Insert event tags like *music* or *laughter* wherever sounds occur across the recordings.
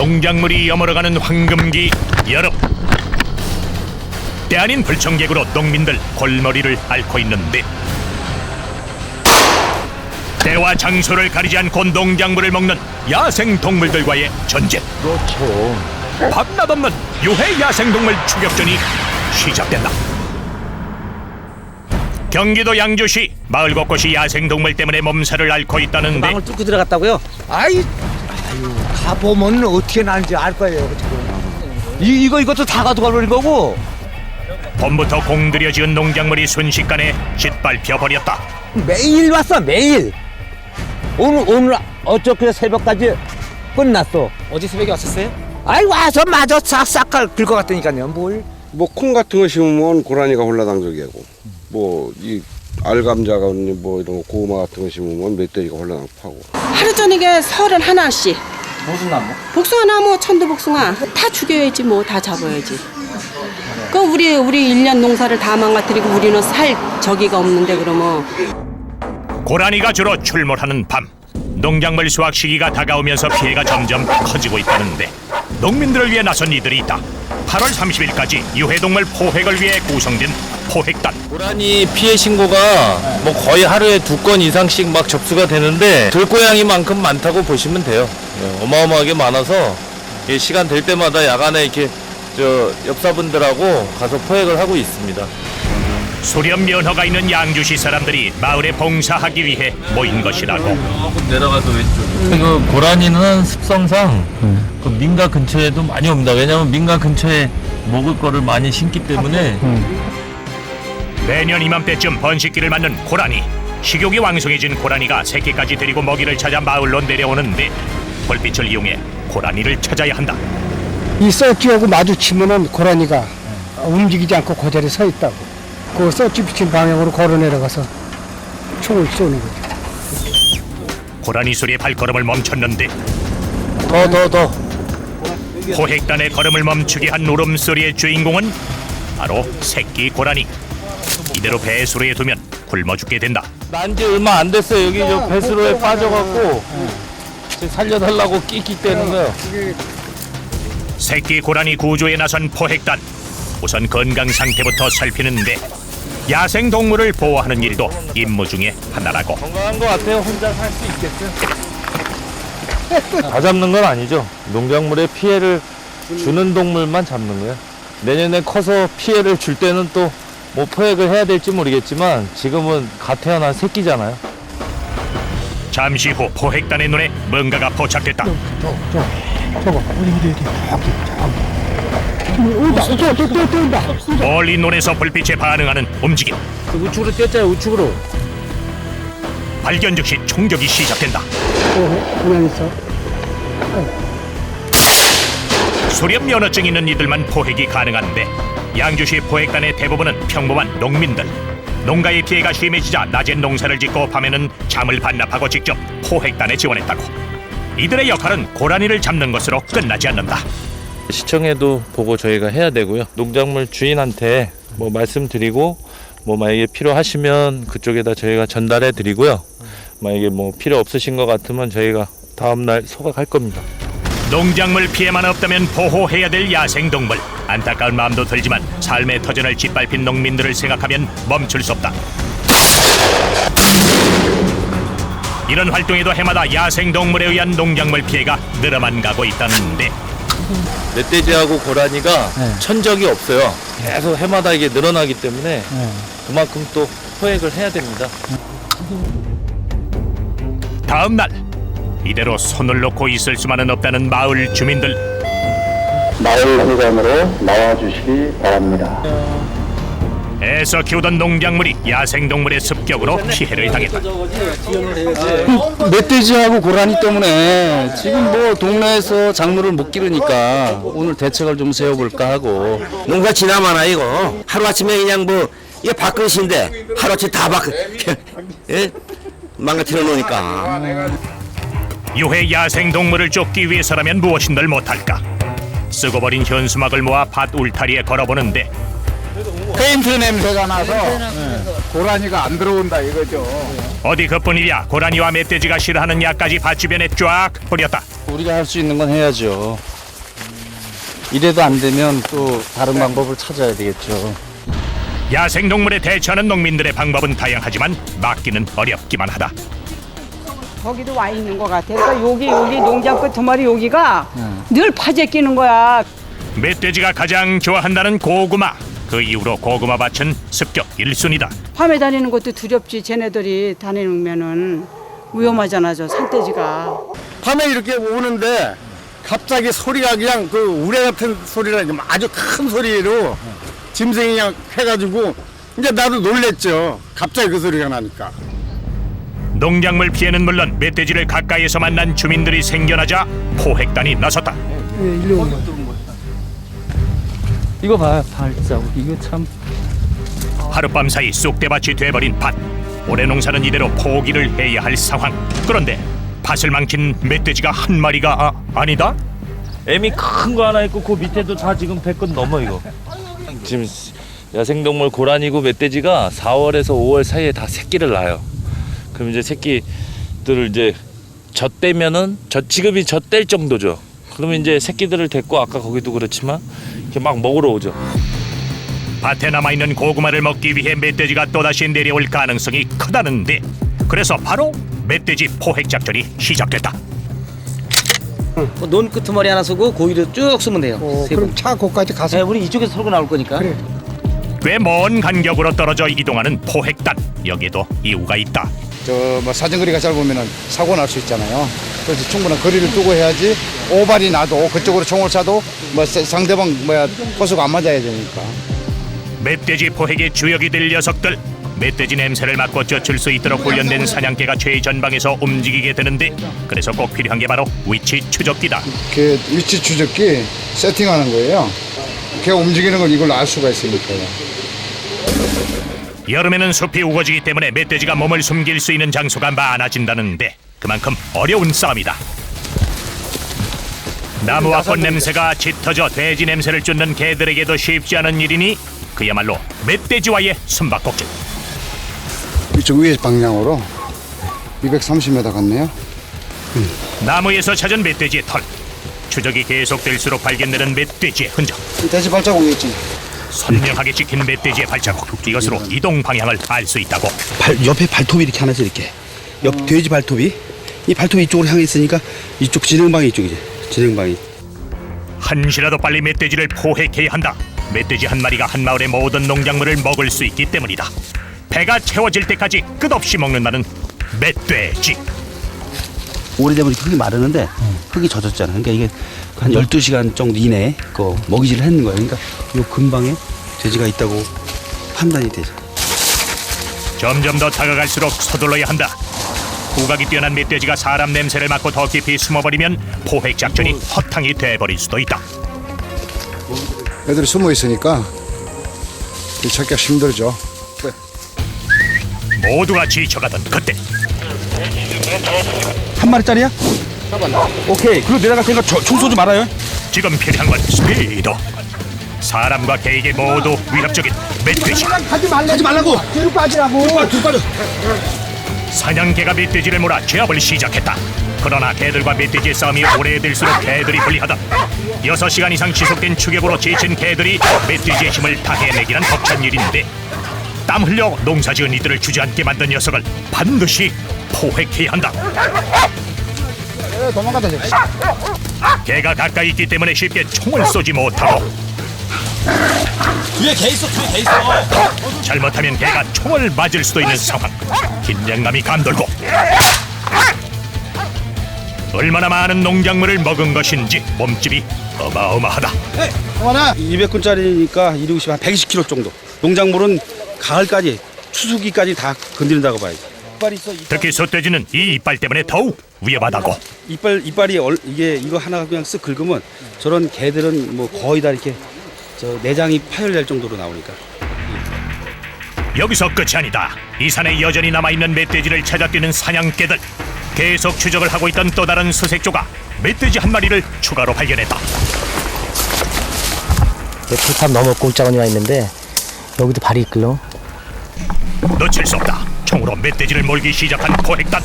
농작물이 여물어가는 황금기 여름 때 아닌 불청객으로 농민들 골머리를 앓고 있는데 때와 장소를 가리지 않고 농작물을 먹는 야생 동물들과의 전쟁 그렇죠. 밤낮 없는 유해 야생 동물 추격전이 시작된다. 경기도 양주시 마을 곳곳이 야생 동물 때문에 몸살을 앓고 있다는데 망을 뚫고 들어갔다고요? 아이, 가보면 어떻게 나는지 알 거예요. 지금. 이, 이거 이것도 다 가져가 버린 거고 봄부터 공들여 지은 농작물이 순식간에 짓밟혀 버렸다. 매일 왔어 매일 오늘 오늘 어저께 새벽까지 끝났어 어제 새벽에 왔었어요? 아이 와서 마저 싹싹 긁어 갔다니까요 뭘 뭐 콩 같은 거 심으면 고라니가 홀라당적이고 뭐 이 알감자가 뭐 이런 거 고구마 같은 거 심으면 멧돼지가 홀라당 파고 하루 저녁에 설은 하나씩. 무슨 나무? 복숭아 나무, 천도 복숭아 다 죽여야지 뭐 다 잡아야지. 그 우리 우리 일년 농사를 다 망가뜨리고 우리는 살 저기가 없는데 그러면 고라니가 주로 출몰하는 밤 농작물 수확 시기가 다가오면서 피해가 점점 커지고 있다는데 농민들을 위해 나선 이들이 있다. 8월 30일까지 유해동물 포획을 위해 구성된 포획단 고라니 피해 신고가 뭐 거의 하루에 두 건 이상씩 막 접수가 되는데 들고양이만큼 많다고 보시면 돼요. 예, 어마어마하게 많아서 예, 시간 될 때마다 야간에 이렇게 저 옆사분들하고 가서 포획을 하고 있습니다. 수렴 면허가 있는 양주시 사람들이 마을에 봉사하기 위해 모인 것이라고 내려가서 왼쪽. 그 고라니는 습성상 그 민가 근처에도 많이 옵니다. 왜냐하면 민가 근처에 먹을 거를 많이 심기 때문에 매년 이맘때쯤 번식기를 맞는 고라니 식욕이 왕성해진 고라니가 새끼까지 데리고 먹이를 찾아 마을로 내려오는데 불빛을 이용해 고라니를 찾아야 한다 이 썩지하고 마주치면은 고라니가 움직이지 않고 그 자리에 서 있다고. 그 썩지 비친 방향으로 걸어 내려가서 총을 쏘는 거죠. 고라니 소리에 발걸음을 멈췄는데 더 더 더. 포획단의 걸음을 멈추게 한 울음소리의 주인공은 바로 새끼 고라니 이대로 배수로에 두면 굶어 죽게 된다 난지 얼마 안 됐어요. 여기 저 배수로에 빠져갖고 지금 살려달라고 끽끽 대는 거예요. 새끼 고라니 구조에 나선 포획단 우선 건강 상태부터 살피는데 야생 동물을 보호하는 일도 임무 중에 하나라고 건강한 것 같아요. 혼자 살 수 있겠어요. 다 잡는 건 아니죠. 농작물에 피해를 주는 동물만 잡는 거예요. 내년에 커서 피해를 줄 때는 또 뭐 포획을 해야 될지 모르겠지만 지금은 갓 태어난 새끼잖아요. 잠시 후 포획단의 눈에 뭔가가 포착됐다. 저거 저기 온다 또또또 또, 또 온다. 멀리 눈에서 불빛에 반응하는 움직임. 그 우측으로 뛰었잖아요 우측으로. 발견 즉시 총격이 시작된다. 어, 그냥 있어 수렵 면허증 있는 이들만 포획이 가능한데 양주시 포획단의 대부분은 평범한 농민들 농가의 피해가 심해지자 낮엔 농사를 짓고 밤에는 잠을 반납하고 직접 포획단에 지원했다고 이들의 역할은 고라니를 잡는 것으로 끝나지 않는다 시청에도 보고 저희가 해야 되고요. 농작물 주인한테 뭐 말씀드리고 뭐 만약에 필요하시면 그쪽에다 저희가 전달해 드리고요. 만약에 뭐 필요 없으신 것 같으면 저희가 다음 날 소각할 겁니다. 농작물 피해만 없다면 보호해야 될 야생동물. 안타까운 마음도 들지만 삶의 터전을 짓밟힌 농민들을 생각하면 멈출 수 없다. 이런 활동에도 해마다 야생동물에 의한 농작물 피해가 늘어만 가고 있다는데. 멧돼지하고 고라니가 천적이 없어요. 계속 해마다 이게 늘어나기 때문에 그만큼 또 포획을 해야 됩니다. 다음 날 이대로 손을 놓고 있을 수만은 없다는 마을 주민들. 마을 회관으로 나와주시기 바랍니다. 애써 키우던 농작물이 야생동물의 습격으로 피해를 당했다. 멧돼지하고 고라니 때문에 지금 뭐 동네에서 작물을 못 기르니까 오늘 대책을 좀 세워볼까 하고. 농사 지나마나 이거. 하루아침에 그냥 뭐 이게 밥그릇인데 하루아침에 다 밥, *laughs* 예? 망가뜨려 놓으니까 유해 야생 동물을 쫓기 위해서라면 무엇인들 못할까 쓰고 버린 현수막을 모아 밭 울타리에 걸어보는데 페인트 냄새가 나서 네, 고라니가 안 들어온다 이거죠 어디 그뿐이랴 고라니와 멧돼지가 싫어하는 약까지 밭 주변에 쫙 뿌렸다 우리가 할 수 있는 건 해야죠. 이래도 안 되면 또 다른 방법을 찾아야 되겠죠. 야생 동물에 대처하는 농민들의 방법은 다양하지만 막기는 어렵기만 하다. 거기도 와 있는 것 같아. 그러니까 여기 여기 농장 끝두 마리 여기가 늘 파재 끼는 거야. 멧돼지가 가장 좋아한다는 고구마. 그 이후로 고구마 밭은 습격 1순위다. 밤에 다니는 것도 두렵지. 쟤네들이 다니면은 위험하잖아 저 산돼지가. 밤에 이렇게 오는데 갑자기 소리가 그냥 그 우레 같은 소리라 아주 큰 소리로 짐승이 그냥 해가지고 이제 나도 놀랬죠. 갑자기 그 소리가 나니까. 농작물 피해는 물론 멧돼지를 가까이에서 만난 주민들이 생겨나자 포획단이 나섰다. 이거 봐요, 발자국. 이거 참. 하룻밤 사이 쑥대밭이 돼버린 밭. 올해 농사는 이대로 포기를 해야 할 상황. 그런데 밭을 망친 멧돼지가 한 마리가 아, 아니다? 애미 큰 거 하나 있고 그 밑에도 다 지금 100건 넘어 이거. 지금 야생동물 고라니고 멧돼지가 4월에서 5월 사이에 다 새끼를 낳아요. 그럼 이제 새끼들을 이제 젖대면은 젖 지금이 젖댈 정도죠. 그러면 이제 새끼들을 데리고 아까 거기도 그렇지만 이렇게 막 먹으러 오죠. 밭에 남아 있는 고구마를 먹기 위해 멧돼지가 또다시 내려올 가능성이 크다는데 그래서 바로 멧돼지 포획 작전이 시작됐다. 논 끄트머리 하나 쓰고 고기를 쭉 쓰면 돼요. 세 그럼 번. 차 고까지 가서 네, 우리 이쪽에서 털고 나올 거니까. 꽤먼 간격으로 떨어져 이동하는 포획단. 여기에도 이유가 있다. 저 뭐 사정거리가 짧으면 사고 날 수 있잖아요. 그래서 충분한 거리를 두고 해야지 오발이 나도 그쪽으로 총을 쏴도 뭐 세- 상대방 뭐야 포수가 안 맞아야 되니까. 멧돼지 포획의 주역이 될 녀석들. 멧돼지 냄새를 맡고 쫓을 수 있도록 훈련된 사냥개가 최전방에서 움직이게 되는데 그래서 꼭 필요한 게 바로 위치 추적기다. 그 위치 추적기 세팅하는 거예요. 걔가 움직이는 걸 이걸로 알 수가 있으니까요. 여름에는 숲이 우거지기 때문에 멧돼지가 몸을 숨길 수 있는 장소가 많아진다는데 그만큼 어려운 싸움이다. 나무와 꽃 냄새가 짙어져 돼지 냄새를 쫓는 개들에게도 쉽지 않은 일이니 그야말로 멧돼지와의 숨바꼭질. 이쪽 위에 방향으로 230m 갔네요. 나무에서 찾은 멧돼지의 털. 추적이 계속될수록 발견되는 멧돼지의 흔적. 돼지 발자국이 있지. 선명하게 찍힌 멧돼지의 발자국. 이것으로 이동 방향을 알 수 있다고. 발, 옆에 발톱이 이렇게 하나씩 이렇게 옆 돼지 발톱이 이 발톱이 이쪽으로 향해 있으니까 이쪽 진행방이 이쪽이지 진행방이 한시라도 빨리 멧돼지를 포획해야 한다. 멧돼지 한 마리가 한 마을의 모든 농작물을 먹을 수 있기 때문이다. 배가 채워질 때까지 끝없이 먹는다는 멧돼지. 오래되면 흙이 마르는데 흙이 젖었잖아 그러니까 이게 한 12시간 정도 이내에 그 먹이질을 했는 거예요 그러니까 요 근방에 돼지가 있다고 판단이 되죠 점점 더 다가갈수록 서둘러야 한다. 후각이 뛰어난 멧돼지가 사람 냄새를 맡고 더 깊이 숨어버리면 포획 작전이 허탕이 돼버릴 수도 있다. 애들이 숨어 있으니까 찾기가 힘들죠. 모두가 지쳐가던 그때 한 마리짜리야? 오케이 그리고 내려갈 테니까 저- 총 쏘지 말아요 지금 필요한 건 스피드. 사람과 개에게 모두 위협적인 멧돼지. 하지 말래. 하지 말라고. 뒤로 빠지라고. 뒤로 빠져. 사냥개가 멧돼지를 몰아 제압을 시작했다. 그러나 개들과 멧돼지의 싸움이 오래될수록 개들이 불리하다. 6시간 이상 지속된 추격으로 지친 개들이 멧돼지의 힘을 다해내기란 벅찬 일인데 땀 흘려 농사지은 이들을 주저앉게 만든 녀석을 반드시 포획해야 한다. 도망가다. 개가 가까이 있기 때문에 쉽게 총을 쏘지 못하고. 뒤에 개 있어 뒤에 개 있어. 잘못하면 개가 총을 맞을 수도 있는 상황. 긴장감이 감돌고. 얼마나 많은 농작물을 먹은 것인지 몸집이 어마어마하다. 200군짜리니까 2 6 0한 120kg 정도. 농작물은 가을까지 추수기까지 다 건드린다고 봐야지 이빨 있어 이빨. 특히 솥돼지는 이 이빨 때문에 더욱 위험하다고. 이빨 이빨이 얼, 이게 이거 하나 그냥 쓱 긁으면 저런 개들은 뭐 거의 다 이렇게 저 내장이 파열될 정도로 나오니까 여기서 끝이 아니다. 이 산에 여전히 남아있는 멧돼지를 찾아뛰는 사냥개들. 계속 추적을 하고 있던 또 다른 수색조가 멧돼지 한 마리를 추가로 발견했다. 풀탑 넘어 와 있는데 여기도 발이 이끌려. 놓칠 수 없다. 총으로 멧돼지를 몰기 시작한 포획단.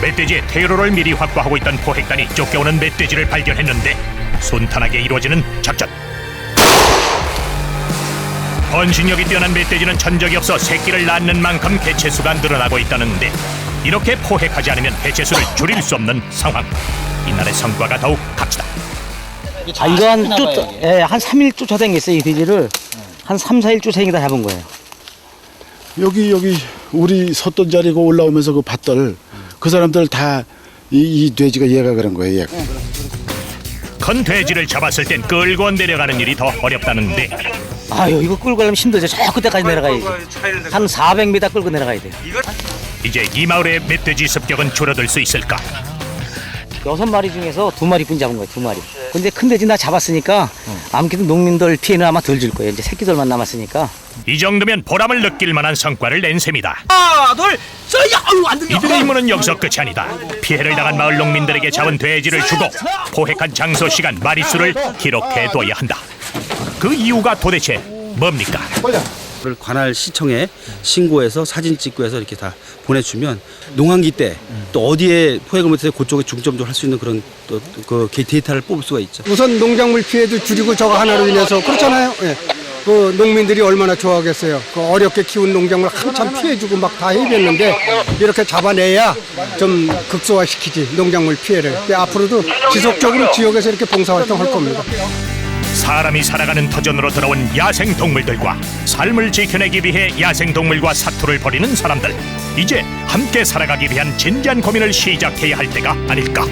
멧돼지의 퇴로를 미리 확보하고 있던 포획단이 쫓겨오는 멧돼지를 발견했는데 순탄하게 이루어지는 작전. 번식력이 뛰어난 멧돼지는 천적이 없어 새끼를 낳는 만큼 개체수가 늘어나고 있다는데 이렇게 포획하지 않으면 개체수를 줄일 수 없는 상황. 이날의 성과가 더욱 값지다. 아, 이거 한, 쫓, 예, 한 3일 쫓아다녔어요, 이 돼지를. 한 3, 4일 쫓아다니다 잡은 거예요. 여기 여기 우리 섰던 자리고 올라오면서 그 밭들 그 사람들 다이이 돼지가 얘가 그런 거예요. 얘가. 큰 돼지를 잡았을 땐 끌고 내려가는 일이 더 어렵다는데 아유, 이거 끌고 가려면 힘들죠. 저 끝에까지 내려가야지. 한 400m 끌고 내려가야 돼요. 이 제 이 마을의 멧돼지 습격은 줄어들 수 있을까? 여섯 마리 중에서 두 마리뿐 잡은 거예요, 두 마리. 근데 큰 돼지 나 잡았으니까 아무래도 농민들 피해는 아마 덜 줄 거예요. 이제 새끼들만 남았으니까. 이 정도면 보람을 느낄 만한 성과를 낸 셈이다. 하나, 둘, 셋, 아유, 안 들려. 이들의 임무는 여기서 끝이 아니다. 피해를 당한 마을 농민들에게 잡은 돼지를 주고 포획한 장소 시간 마리수를 기록해 둬야 한다. 그 이유가 도대체 뭡니까? 를 관할 시청에 신고해서 사진 찍고 해서 이렇게 다 보내주면 농한기 때 또 어디에 포획을 못해서 그쪽에 중점적으로 할 수 있는 그런 또 그 데이터를 뽑을 수가 있죠. 우선 농작물 피해도 줄이고 저거 하나로 인해서 그렇잖아요. 예. 그 농민들이 얼마나 좋아하겠어요. 그 어렵게 키운 농작물 한참 피해주고 막 다 해냈는데 이렇게 잡아내야 좀 극소화시키지 농작물 피해를. 앞으로도 지속적으로 지역에서 이렇게 봉사활동 할 겁니다. 사람이 살아가는 터전으로 들어온 야생 동물들과 삶을 지켜내기 위해 야생 동물과 사투를 벌이는 사람들. 이제 함께 살아가기 위한 진지한 고민을 시작해야 할 때가 아닐까.